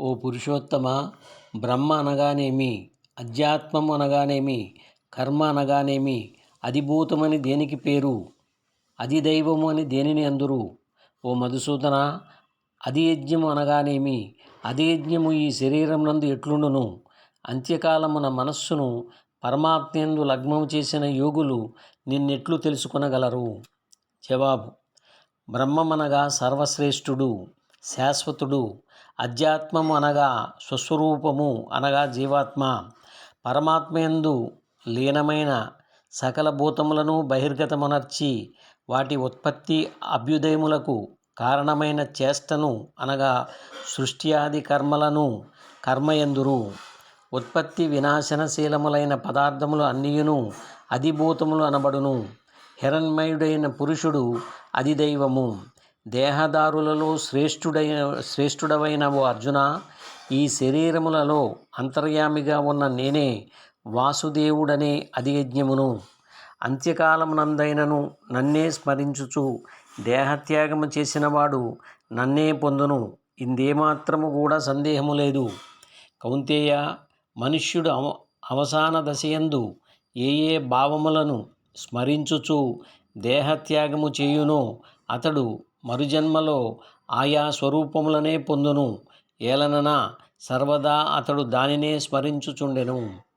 ఓ పురుషోత్తమ బ్రహ్మ అనగానేమి అధ్యాత్మం అనగానేమి కర్మ అనగానేమి అధిభూతమని దేనికి పేరు? అధిదైవము అని దేనిని అందురు? ఓ మధుసూదన అధియజ్ఞము అనగానేమి అధియజ్ఞము ఈ శరీరం నందు ఎట్లుండును? అంత్యకాలమున మనస్సును పరమాత్మయందు లగ్నము చేసిన యోగులు నిన్నెట్లు తెలుసుకొనగలరు? జవాబు బ్రహ్మమనగా సర్వశ్రేష్ఠుడు. శాశ్వతుడు అధ్యాత్మము అనగా స్వస్వరూపము అనగా జీవాత్మ. పరమాత్మయందు లీనమైన సకల భూతములను బహిర్గతమనర్చి వాటి ఉత్పత్తి అభ్యుదయములకు కారణమైన చేష్టను అనగా సృష్టి ఆది కర్మలను కర్మయందురు. ఉత్పత్తి వినాశనశీలములైన పదార్థములు అన్నియును అధిభూతములు అనబడును. హిరణ్మయుడైన పురుషుడు అధిదైవము. దేహదారులలో శ్రేష్ఠుడైన శ్రేష్ఠుడవైన ఓ అర్జున ఈ శరీరములలో అంతర్యామిగా ఉన్న నేనే వాసుదేవుడనే అధియజ్ఞమును. అంత్యకాలమునందైనను నన్నే స్మరించుచు దేహత్యాగము చేసినవాడు నన్నే పొందును. ఇందేమాత్రము కూడా సందేహము లేదు. కౌంతేయ మనుష్యుడు అవ అవసాన దశయందు ఏ ఏ భావములను స్మరించుచు దేహత్యాగము చేయునో అతడు మరుజన్మలో ఆయా స్వరూపములనే పొందును. ఏలనన సర్వదా అతడు దానినే స్మరించుచుండెను.